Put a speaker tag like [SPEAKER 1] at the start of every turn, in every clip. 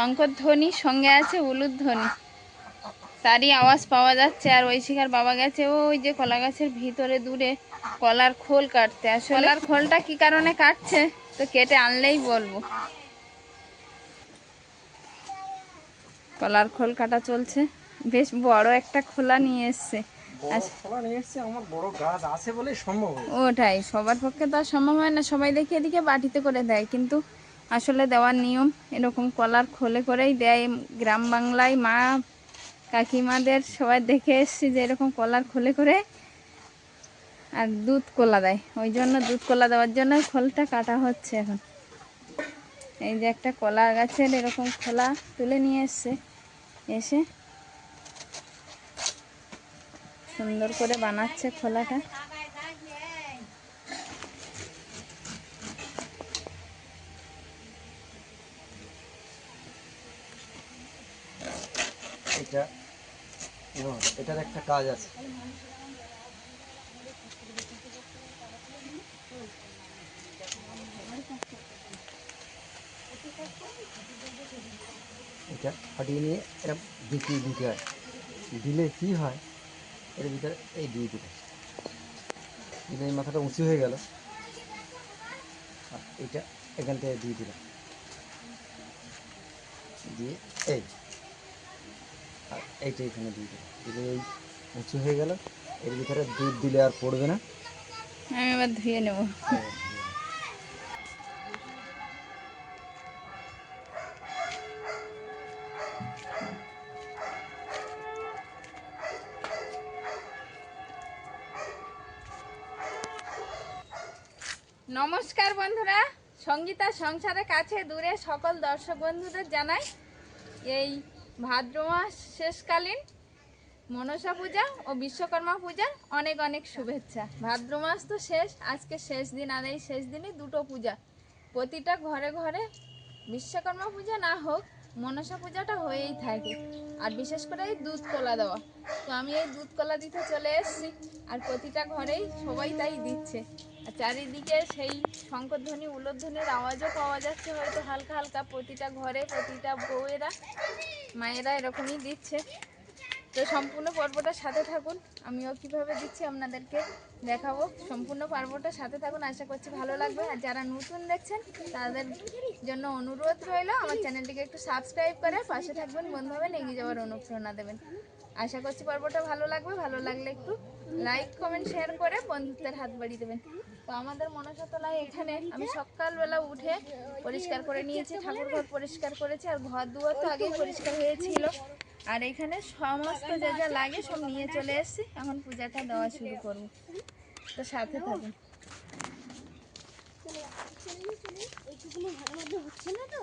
[SPEAKER 1] চারিদিকে ধ্বনি সঙ্গে আছে উলুধ্বনি। তারই আওয়াজ পাওয়া যাচ্ছে আর ওই ঐশিকার বাবা গেছে ওই যে কলা গাছের ভিতরে দূরে কলার খোল কাটতে। আর কলার খোলটা কি কারণে কাটছে তো কেটে আনলেই বলব। কলার খোল কাটা চলছে। বেশ বড় একটা খোলা নিয়ে এসছে।
[SPEAKER 2] সম্ভব
[SPEAKER 1] ওটাই সবার পক্ষে তো আর সম্ভব হয় না সবাই দেখে এদিকে বাটিতে করে দেয় কিন্তু আসলে দেওয়ার নিয়ম এরকম কলার খোলে করেই দেয়। গ্রাম বাংলায় মা কাকিমাদের সবাই দেখে এসছি যে এরকম কলার খোলে করে আর দুধ কলা দেয়। ওই জন্য দুধ কলা দেওয়ার জন্য খোলটা কাটা হচ্ছে এখন। এই যে একটা কলা গাছের এরকম খোলা তুলে নিয়ে এসছে। এসে সুন্দর করে বানাচ্ছে খোলাটা।
[SPEAKER 2] এটা এবং এটার একটা কাজ আছে। এটা ফাটিয়ে নিয়ে এটা বিক্রি দিতে হয়। দিলে কি হয়, এর ভিতরে এই দিয়ে দিলে দিলে এই মাথাটা উঁচু হয়ে গেল। আর এটা এখান থেকে দিয়ে দিলাম। দিয়ে এই এইটা এখানে দিয়ে দিলে এই উঁচু হয়ে গেল, এর ভিতরে দুধ দিলে আর পড়বে না।
[SPEAKER 1] আমি এবার ধুয়ে নেব। নমস্কার বন্ধুরা, সঙ্গীতা সংসারের কাছে দূরে সকল দর্শক বন্ধুদের জানাই এই ভাদ্র মাস শেষকালীন, মনসা পূজা ও বিশ্বকর্মা পূজার অনেক অনেক শুভেচ্ছা। ভাদ্র মাস তো শেষ, আজকে শেষ দিন, আর এই শেষ দিনে দুটো পূজা। প্রতিটা ঘরে ঘরে বিশ্বকর্মা পূজা না হোক, মনসা পূজাটা হয়েই থাকে। আর বিশেষ করে এই দুধ কলা দেওয়া। তো আমি এই দুধ কলা দিতে চলে এসেছি, আর প্রতিটা ঘরেই সবাই তাই দিচ্ছে। চারিদিকে সেই শঙ্করধ্বনি উলোধ্বনির আওয়াজও পাওয়া যাচ্ছে। হয়তো হালকা হালকা প্রতিটা ঘরে প্রতিটা বউয়েরা, মায়েরা এরকমই দিচ্ছে। তো সম্পূর্ণ পর্বটার সাথে থাকুন। আমিও কীভাবে দিচ্ছি আপনাদেরকে দেখাবো। সম্পূর্ণ পর্বটার সাথে থাকুন। আশা করছি ভালো লাগবে। আর যারা নতুন দেখছেন, তাদের জন্য অনুরোধ রইল, আমার চ্যানেলটিকে একটু সাবস্ক্রাইব করে পাশে থাকবেন, বন্ধু হবেন, এগিয়ে যাওয়ার অনুপ্রেরণা দেবেন। আশা করছি পর্বটা ভালো লাগবে। ভালো লাগলে একটু লাইক কমেন্ট শেয়ার করে বন্ধুত্বের হাত বাড়িয়ে দেবেন। তো আমাদের মনসাতলায় এখানে আমি সকালবেলা উঠে পরিষ্কার করে নিয়েছি, ঠাকুর ঘর পরিষ্কার করেছি, আর ঘর দুয়ার তো আগেই পরিষ্কার হয়েছিল। আর এখানে সমস্ত যা যা লাগে সব নিয়ে চলে এসেছি, এখন পূজাটা দেওয়া শুরু করব। তো সাথে থাকুন।
[SPEAKER 3] হচ্ছে না তো?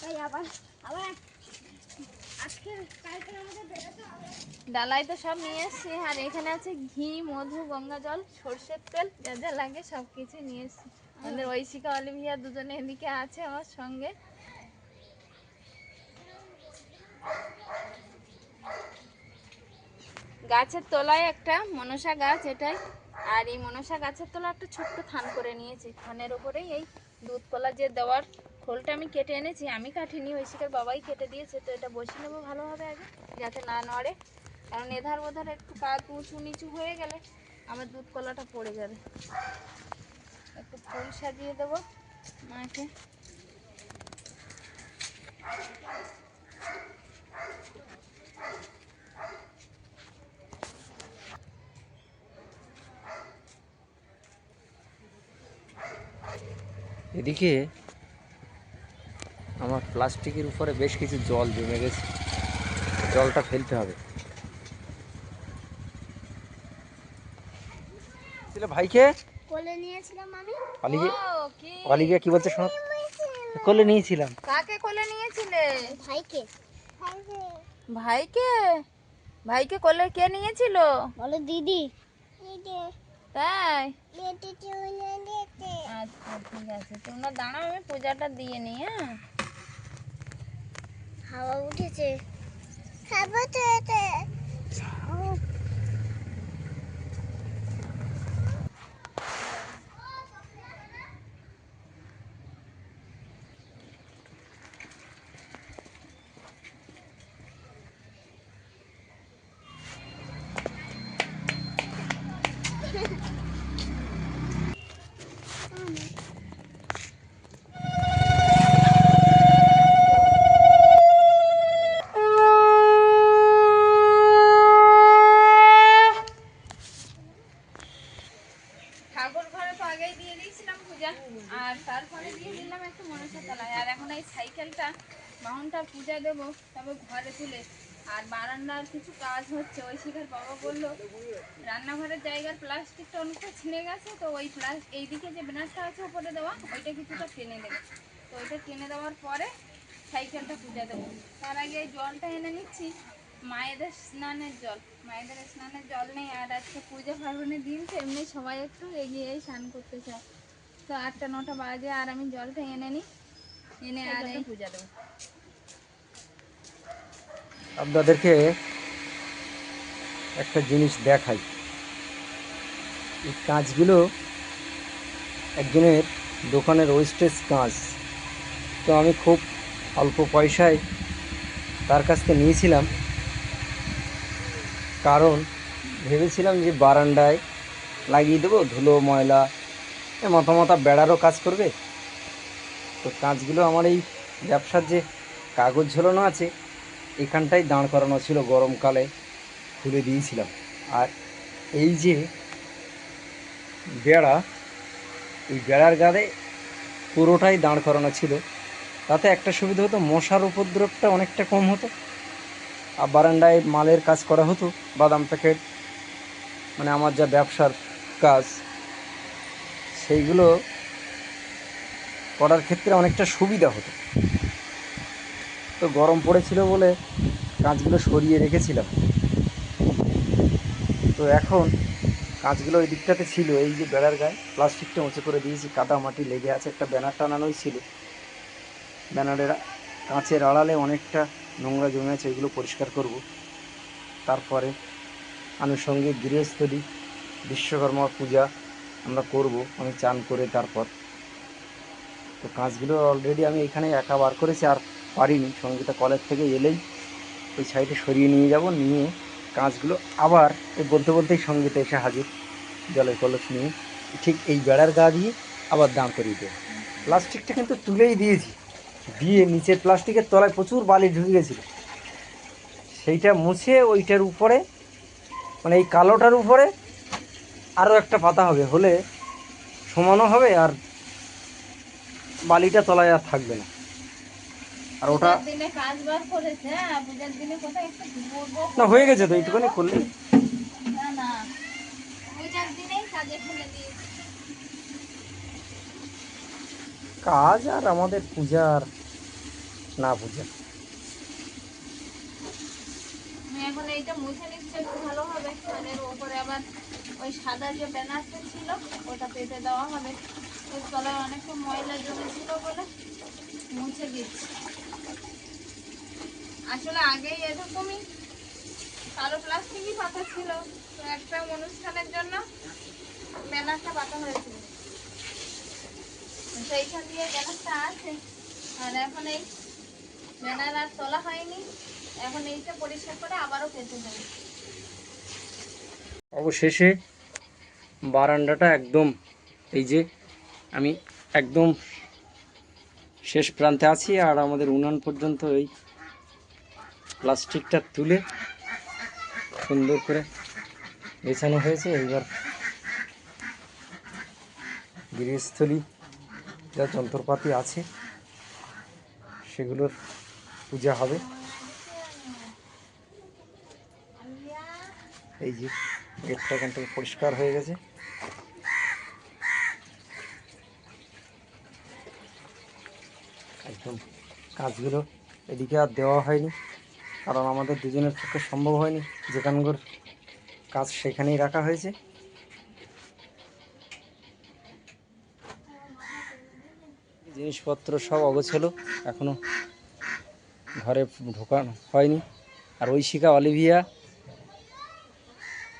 [SPEAKER 3] তাই আবার আবার আজকে কালকে আমাদের বেরোতে হবে
[SPEAKER 1] ডালাই তো সব নিয়ে এসেছি। আর এখানে আছে ঘি, মধু, গঙ্গা জল, সর্ষের তেল, যা যা লাগে সব কিছু নিয়ে এসেছি। আমাদের ঐশিকা, অলিভিয়া দুজনে এদিকে আছে আমার সঙ্গে। গাছের তলায় একটা মনসা গাছ এটাই। আর এই মনসা গাছের তলায় একটা ছোট্ট থান করে নিয়েছি। থানের ওপরেই এই দুধ কলা যে দেওয়ার খোলটা আমি কেটে এনেছি, আমি কাটিনি ঐশিকার বাবাই কেটে দিয়েছে, তো এটা বসে নেব ভালোভাবে আগে, যাতে না নড়ে। কারণ এধার ওধার একটু কাজ উঁচু নিচু হয়ে গেলে আমার দুধ কলাটা পড়ে যাবে। একটু ফুল সাজিয়ে দেবো মাকে।
[SPEAKER 2] এদিকে আমার প্লাস্টিকের উপরে বেশ কিছু জল জমে গেছে। জলটা ফেলতে হবে। ছিল ভাইকে
[SPEAKER 3] কোলে নিয়েছিলাম আমি।
[SPEAKER 2] অলিকে
[SPEAKER 1] কি?
[SPEAKER 2] অলিকে কি? বলছে শোনো। কোলে নিয়েছিলাম।
[SPEAKER 1] কাকে কোলে নিয়েছিলে?
[SPEAKER 3] ভাইকে
[SPEAKER 1] ভাইকে ভাইকে কোলে কে নিয়েছিল?
[SPEAKER 3] বলো দিদি।
[SPEAKER 1] তাই? আচ্ছা ঠিক আছে। তোমরা দাঁড়াও আমি পূজাটা দিয়ে নিই হ্যাঁ? 봐봐 우리 집 가보줘야 돼 어. কাজ হচ্ছে। ওই শিখার বাবা বলল, রান্নাঘরের জায়গার প্লাস্টিকটা অনেকটা ছিঁড়ে গেছে, তো ওই প্লাস এইদিকে যে ব্যানারটা আছে উপরে দেওয়া, ওইটা কিছুটা টেনে দেবে তো ওইটা টেনে দেওয়ার পরে সাইকেলটা পূজা দেবো। তার আগে জলটা এনে নিচ্ছি, মায়েদের স্নানের জল। মায়েদের স্নানের জল নেই, আর আজকে পূজা পার্বণের দিন, তো এমনি সবাই একটু এগিয়ে স্নান করতে চায়। তো আটটা, নটা বাজে, আর আমি জলটা এনে নিই, এনে আর পূজা দেবো
[SPEAKER 2] আপনাদেরকে একটা জিনিস দেখাই। এই কাঁচগুলো একজনের দোকানের ওয়েস্টেজ কাঁচ। তো আমি খুব অল্প পয়সায় তার কাছ থেকে নিয়েছিলাম। কারণ ভেবেছিলাম যে বারান্দায় লাগিয়ে দেবো, ধুলো, ময়লা, এ মাথা মাথা বেড়ারও কাজ করবে। তো কাঁচগুলো আমার এই ব্যবসার যে কাগজ ঝোলানো আছে এখানটাই দাঁড় করানো ছিল গরমকালে। খুলে দিয়েছিলাম। আর এই যে বেড়া, এই বেড়ার গায়ে পুরোটাই দাঁড় করানো ছিল। তাতে একটা সুবিধা হতো, মশার উপদ্রবটা অনেকটা কম হতো। আর বারান্দায় মালের কাজ করা হতো, বাদাম প্যাকেট মানে আমার যা ব্যবসার কাজ, সেইগুলো করার ক্ষেত্রে অনেকটা সুবিধা হতো। তো গরম পড়েছিল বলে কাঁচগুলো সরিয়ে রেখেছিলাম। তো এখন কাঁচগুলো ওই দিকটাতে ছিল, এই যে বেড়ার গায়ে প্লাস্টিকটা উঁচু করে দিয়েছি, কাদা মাটি লেগে আছে, একটা ব্যানার টানানোই ছিল। ব্যানারের কাঁচের আড়ালে অনেকটা নোংরা জমে আছে এগুলো পরিষ্কার করব। তারপরে আনুষঙ্গিক গৃহস্থলী, বিশ্বকর্মা পূজা আমরা করব, আমি চান করে তারপর। তো কাঁচগুলো অলরেডি আমি এখানে একা বার করেছি, আর পারিনি। সঙ্গীতা কলেজ থেকে এলেই ওই সাইডে সরিয়ে নিয়ে যাব, নিয়ে কাঁচগুলো আবার এই বলতে বলতেই সঙ্গীতা এসে হাজির, জলের কলস নিয়ে। ঠিক এই বেড়ার গা দিয়ে আবার দাঁড় করিয়ে দেবো। প্লাস্টিকটা কিন্তু তুলেই দিয়েছি। দিয়ে নিচের প্লাস্টিকের তলায় প্রচুর বালি ঢুকে গেছিল। সেইটা মুছে ওইটার উপরে মানে এই কালোটার উপরে আরও একটা পাতা হবে। হলে সমানও হবে আর বালিটা তলায় আর থাকবে না। আর ওটা
[SPEAKER 1] হ্যাঁ
[SPEAKER 2] না হয়ে গেছে তো এইটুখানি করলে
[SPEAKER 1] না। না পূজার দিনেই কাজে
[SPEAKER 2] আর আমাদের পূজার না পূজা।
[SPEAKER 1] এখন এইটা মুছে নিচ্ছি ভালো হবে। মানে উপরে আবার ওই সাদা যে ব্যানারটা ছিল ওটা পেতে দেওয়া হবে। তলায় অনেকটা ময়লা জমেছিল বলে মুছে দিচ্ছি। আসলে আগেই এরকমই কালো প্লাস্টিকই পাতা ছিল। তো একটা অনুষ্ঠানের জন্য ব্যানারটা পাতা হয়েছিল। তো এইখান দিয়ে ব্যানারটা আছে। আর এখন এই ব্যানার আর তোলা হয়নি। এখন এইটা পরিষ্কার করে আবারও পেতে দেবে।
[SPEAKER 2] অবশেষে বারান্দাটা একদম এই যে আমি একদম শেষ প্রান্তে আছি আর আমাদের উনান পর্যন্ত এই প্লাস্টিকটা তুলে সুন্দর করে বেছানো হয়েছে। এইবার গৃহস্থলী যা যন্ত্রপাতি আছে, সেগুলোর পূজা হবে। এই যে গেটটা এখান থেকে পরিষ্কার হয়ে গেছে। একদম কাজগুলো এদিকে আর দেওয়া হয়নি। কারণ আমাদের দুজনের পক্ষে সম্ভব হয়নি। যেখানগুলোর কাজ সেখানেই রাখা হয়েছে। জিনিসপত্র সব অগোছলো এখনও ঘরে ঢোকানো হয়নি। আর ঐশিকা অলিভিয়া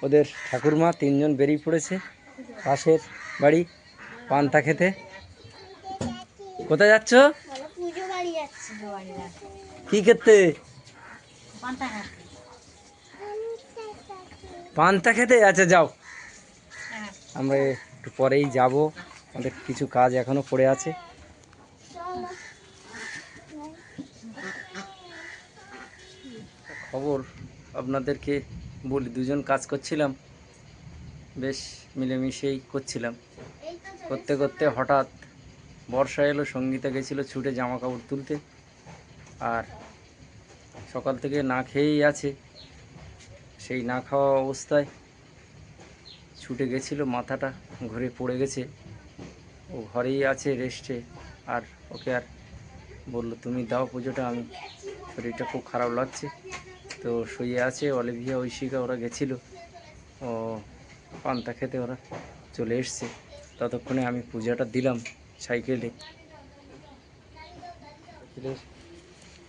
[SPEAKER 2] ওদের ঠাকুরমা তিনজন বেরিয়ে পড়েছে পাশের বাড়ি পান্তা খেতে। কোথায় যাচ্ছ। কি খেতে? পান্তা খেতে? আচ্ছা যাও। আমরা একটু পরেই যাব। আমাদের কিছু কাজ এখনও পড়ে আছে। খবর আপনাদেরকে বলি দুজন কাজ করছিলাম। বেশ মিলেমিশেই করছিলাম। করতে করতে হঠাৎ বর্ষা এলো সঙ্গীতা গেছিল ছুটে জামা কাপড় তুলতে। আর সকাল থেকে না খেয়েই আছে। সেই না খাওয়া অবস্থায় ছুটে গেছিল, মাথাটা ঘুরে পড়ে গেছে। ও ঘরেই আছে রেস্টে। আর ওকে আর বলল, তুমি দাও পুজোটা, আমি শরীরটা খুব খারাপ লাগছে। তো শুয়ে আছে অলিভিয়া, ঐশিকা, ওরা গেছিল। ও পান্তা খেতে ওরা চলে এসছে। ততক্ষণে আমি পূজাটা দিলাম সাইকেলে।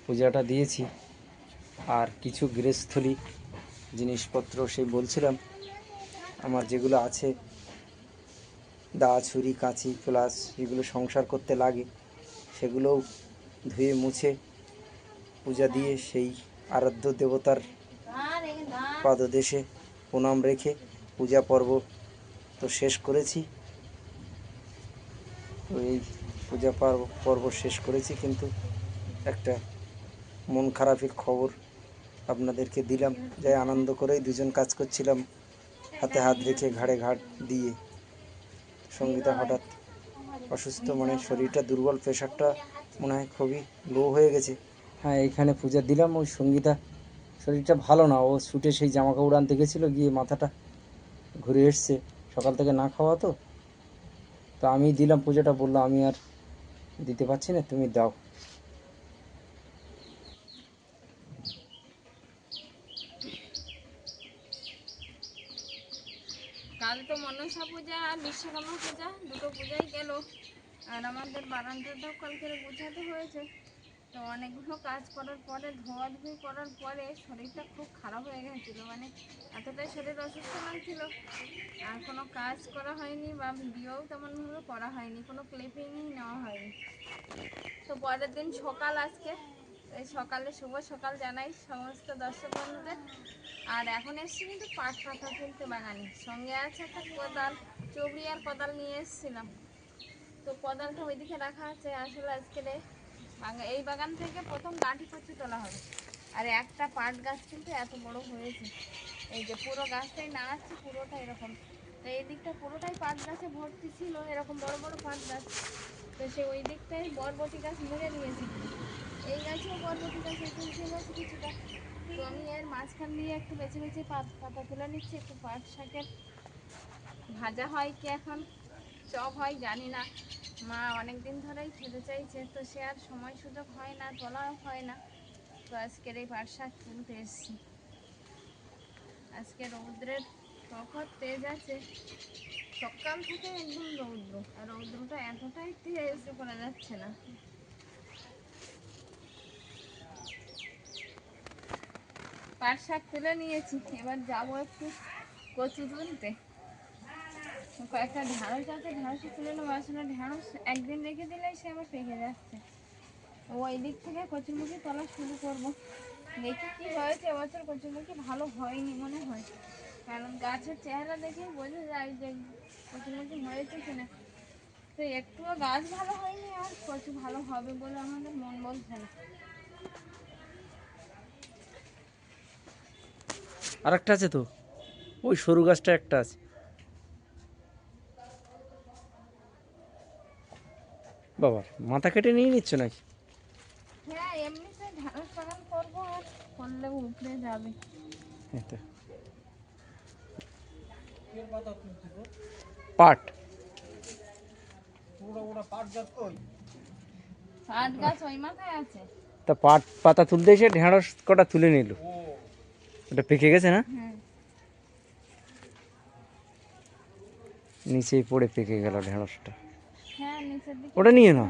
[SPEAKER 2] পূজাটা দিয়েছি। আর কিছু গৃহস্থলী জিনিসপত্র সেই বলছিলাম। আমার যেগুলো আছে, দা, ছুরি, কাঁচি প্লাস যেগুলো সংসার করতে লাগে, সেগুলোও ধুয়ে মুছে পূজা দিয়ে সেই আরাধ্য দেবতার পাদদেশে প্রণাম রেখে পূজা পর্ব তো শেষ করেছি। তো এই পূজা পর্ব পর্ব শেষ করেছি, কিন্তু একটা মন খারাপের খবর আপনাদেরকে দিলাম। যাই আনন্দ করেই দুজন কাজ করছিলাম, হাতে হাত রেখে ঘাড়ে ঘাট দিয়ে। সঙ্গীতা হঠাৎ অসুস্থ মানে শরীরটা দুর্বল, প্রেশারটা মনে হয় খুবই লো হয়ে গেছে। হ্যাঁ এখানে পূজা দিলাম, ওই সঙ্গীতা শরীরটা ভালো না, ও ছুটে সেই জামা কাপড় আনতে গেছিল, গিয়ে মাথাটা ঘুরে এসছে। সকাল থেকে না খাওয়া তো। তো আমি দিলাম পূজাটা, বলল আমি আর দিতে পারছি না, তুমি দাও।
[SPEAKER 1] কাল তো মনসা পূজা আর বিশ্বকর্মা পূজা, দুটো পূজাই গেল। আর আমাদের বারান্দাটাও কালকে গুছাতে হয়েছে। তো অনেকগুলো কাজ করার পরে, ধোয়া ধোয়াধুয়ি করার পরে শরীরটা খুব খারাপ হয়ে গেছিল। মানে এতটাই শরীর অসুস্থ লাগছিল। আর কোনো কাজ করা হয়নি বা ভিডিওও তেমনভাবে করা হয়নি, কোনো ক্লিপিংই নেওয়া হয়নি। তো পরের দিন সকাল আজকে। এই সকালে শুভ সকাল জানাই সমস্ত দর্শক বন্ধুদের। আর এখন এসছি কিন্তু পাট পাতা তুলতে বাগানে। সঙ্গে আছে একটা কোদাল চবড়ি আর কোদাল নিয়ে এসেছিলাম। তো কোদালটা ওইদিকে রাখা আছে। আসলে আজকে এই বাগান থেকে প্রথম গাঁঠি কচি তোলা হবে। আর একটা পাট গাছ কিন্তু এত বড় হয়েছে। এই যে পুরো গাছটাই না আসছে পুরোটা এরকম। তো এই দিকটা পুরোটাই পাট গাছে ভর্তি ছিল, এরকম বড় বড় পাট গাছ। তো সে ওই দিকটাই বরবটি গাছ মুড়ে নিয়েছে। এই গাছেও বরবটি গাছ এখানে ছিল কিছুটা। তো আমি এর মাঝখান দিয়ে একটু বেছে বেছে পাত তুলে নিচ্ছি। একটু পাট শাকের ভাজা হয় কি এখন? চপ হয়, জানি না। মা অনেক দিন ধরেই খেতে চাইছে, তো সে আর সময় সুযোগ হয় না, তোলাও হয় না। তো আজকের এই পাট শাক তুলতে এসেছি। আজকে রৌদ্রের প্রখর তেজ আছে। সকাল থেকে একদম রৌদ্র, আর রৌদ্রটা এতটাই তেজ করা যাচ্ছে না। পাট শাক তুলে নিয়েছি। এবার যাব একটু কচু তুলতে। কয়েকটা ঢ্যাঁড়স আছে ঢ্যাঁড়স তুলে নেব। আসলে ঢ্যাঁড়স একদিন রেখে দিলেই সে আবার পেকে যাচ্ছে। ওই দিক থেকে কচুরমুখী তোলা শুরু করব। দেখি কি হয়েছে, এবছর কচুরমুখী ভালো হয়নি মনে হয়। কারণ গাছের চেহারা দেখেই বোঝা যায় যে কচুরমুখী হয়েছে কিনা। তো একটুও গাছ ভালো হয়নি আর কচু ভালো হবে বলে আমাদের মন বলছে না।
[SPEAKER 2] আর একটা আছে তো। ওই সরু গাছটা একটা আছে। বাবা মাথা কেটে নিয়ে নিচ্ছ নাকি?
[SPEAKER 1] হ্যাঁ।
[SPEAKER 2] পাট। তা পাট পাতা তুলতে এসে ঢেঁড়স কটা তুলে নিল। ওটা পেকে গেছে না? নিচেই পড়ে পেকে গেল ঢেঁড়সটা।
[SPEAKER 1] হ্যাঁ
[SPEAKER 2] ওটা নিয়ে নাও।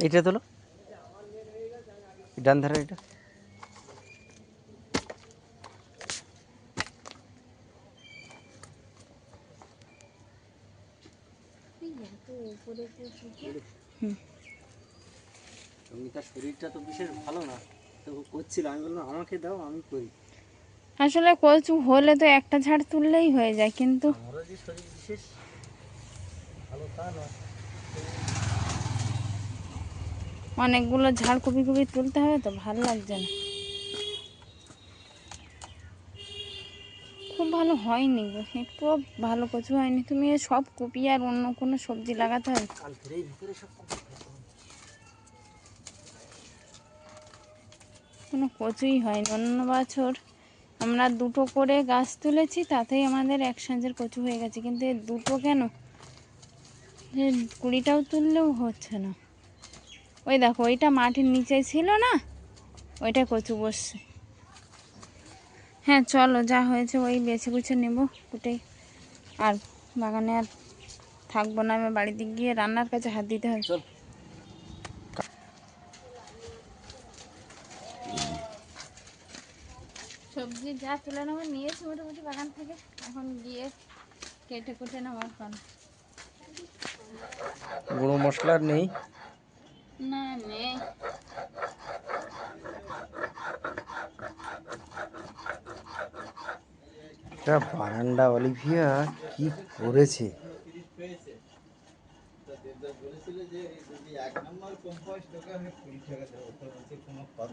[SPEAKER 2] এটা তোলো। ডান ধারে এটা। সঙ্গীতার শরীরটা তো বিশেষ ভালো না। তো ও করছিল আমি বললাম আমাকে দাও আমি করি।
[SPEAKER 1] আসলে কচু হলে তো একটা ঝাড় তুললেই হয়ে যায় কিন্তু
[SPEAKER 2] আমারও যে শরীর বিশেষ তা নয়।
[SPEAKER 1] অনেকগুলো ঝাড় কপি কপি তুলতে হবে তো ভালো লাগছে না। খুব ভালো হয়নি গো একটুও ভালো কচু হয়নি। তুমি সব কপি আর অন্য কোনো সবজি লাগাতে হবে। কোনো কচুই হয়নি। অন্য বছর আমরা দুটো করে গাছ তুলেছি তাতেই আমাদের এক সাঁজের কচু হয়ে গেছে। কিন্তু দুটো কেন? এ কুড়িটাও তুললেও হচ্ছে না। ওই দেখো ওইটা মাটির নিচে ছিল না? ওইটা কচু বসছে। হ্যাঁ চলো যা হয়েছে ওই বেছে বুছে নেব কুটেই আর বাগানে আর থাকব না আমি বাড়িতে গিয়ে রান্নার কাছে হাত দিতে হবে সবজি যা তুলে নেব নিয়েছি মোটামুটি বাগান থেকে। এখন গিয়ে কেটে কুটে নেওয়ার কারণ
[SPEAKER 2] গুঁড়ো মশলা আর নেই। এটা বারান্দা অলিভিয়া কি করেছে?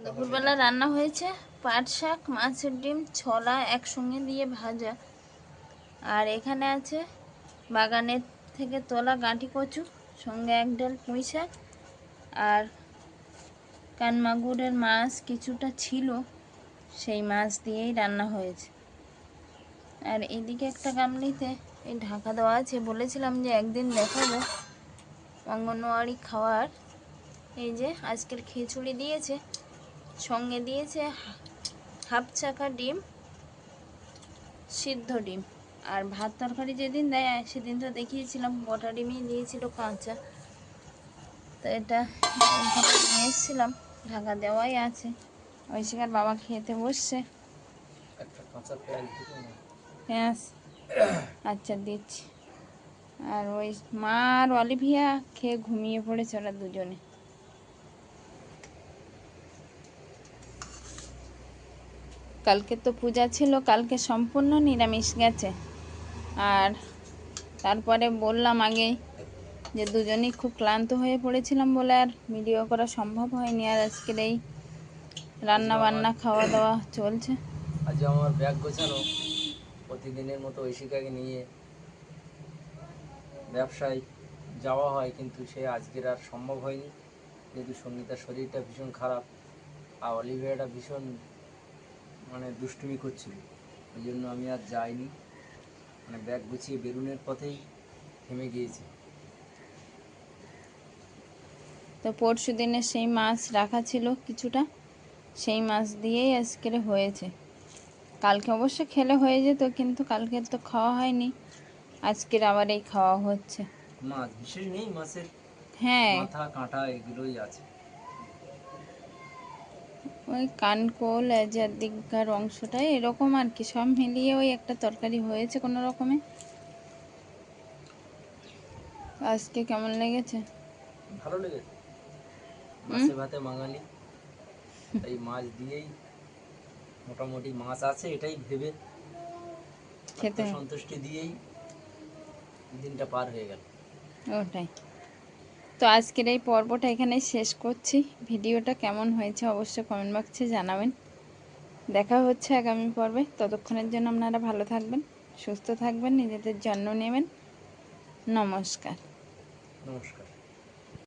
[SPEAKER 1] দুপুরবেলা রান্না হয়েছে পাট শাক মাছের ডিম ছলা একসঙ্গে দিয়ে ভাজা। আর এখানে আছে বাগানের থেকে তোলা গাঁটি কচু সঙ্গে এক ডাল পুঁই শাক আর কানমাগুরের মাছ কিছুটা ছিল, সেই মাছ দিয়েই রান্না হয়েছে। আর এদিকে একটা গামলিতে এই ঢাকা দেওয়া আছে, বলেছিলাম যে একদিন দেখাবো অঙ্গনওয়াড়ি খাওয়ার। এই যে আজকের খিচুড়ি দিয়েছে, সঙ্গে দিয়েছে হাফ চাকা ডিম, সিদ্ধ ডিম। আর ভাত তরকারি যেদিন দেয়, সেদিন তো দেখিয়েছিলাম গোটা ডিমই দিয়েছিল কাঁচা। তো এটা নিয়ে এসেছিলাম ঢাকা দেওয়াই আছে। ঐশিকার বাবা খেতে বসছে।
[SPEAKER 2] পেঁয়াজ।
[SPEAKER 1] পেঁয়াজ আচ্ছা দিচ্ছি। আর ওই মা আর অলিভিয়া খেয়ে ঘুমিয়ে পড়েছে ওরা দুজনে। কালকে তো পূজা ছিল কালকে সম্পূর্ণ নিরামিষ গেছে। আর তারপরে বললাম আগে যে দুজনেই খুব ক্লান্ত হয়ে পড়েছিলাম বলে আর ভিডিও করা সম্ভব হয়নি আর আজকের এই রান্না বান্না খাওয়া দাওয়া চলছে।
[SPEAKER 2] আজ আমার ব্যাগ গোছানো প্রতিদিনের মতো ঐশিকাকে নিয়ে ব্যবসায় যাওয়া হয় কিন্তু সে আজকের আর সম্ভব হয়নি। যেহেতু সঙ্গীতার শরীরটা ভীষণ খারাপ আর অলিভিয়াটা ভীষণ মানে দুষ্টুমি করছিল ওই জন্য আমি আর যাইনি। মানে ব্যাগ গুছিয়ে বেরুনের পথেই থেমে গিয়েছি।
[SPEAKER 1] তো পরশু দিনে সেই মাছ রাখা ছিল কিছুটা। সেই মাছ দিয়েই আজকের হয়েছে। কালকে অবশ্য খেলে হয়ে যেত কিন্তু কালকে তো খাওয়া হয়নি। আজকের আবার এই খাওয়া হচ্ছে।
[SPEAKER 2] মাছ বিশেষ নেই মাছের
[SPEAKER 1] হ্যাঁ।
[SPEAKER 2] মাথা কাঁটা এগুলোই আছে।
[SPEAKER 1] ওই কানকোল এজার দিককার অংশটা এরকম আর কি সব মিলিয়ে ওই একটা তরকারি হয়েছে কোনো রকমে আজকে কেমন লেগেছে?
[SPEAKER 2] ভালো লেগেছে। মাছে ভাতে বাঙালি। এই মাছ দিয়েই মোটামুটি মাছ আছে এটাই ভেবে
[SPEAKER 1] খেতে।
[SPEAKER 2] সন্তুষ্টি দিয়েই দিনটা পার হয়ে গেল।
[SPEAKER 1] ওটাই। তো আজকের এই পর্বটা এখানে শেষ করছি। ভিডিওটা কেমন হয়েছে অবশ্যই কমেন্ট বক্সে জানাবেন। দেখা হচ্ছে আগামী পর্বে। ততক্ষণের জন্য আপনারা ভালো থাকবেন সুস্থ থাকবেন নিজেদের যত্ন নেবেন। নমস্কার।
[SPEAKER 2] নমস্কার।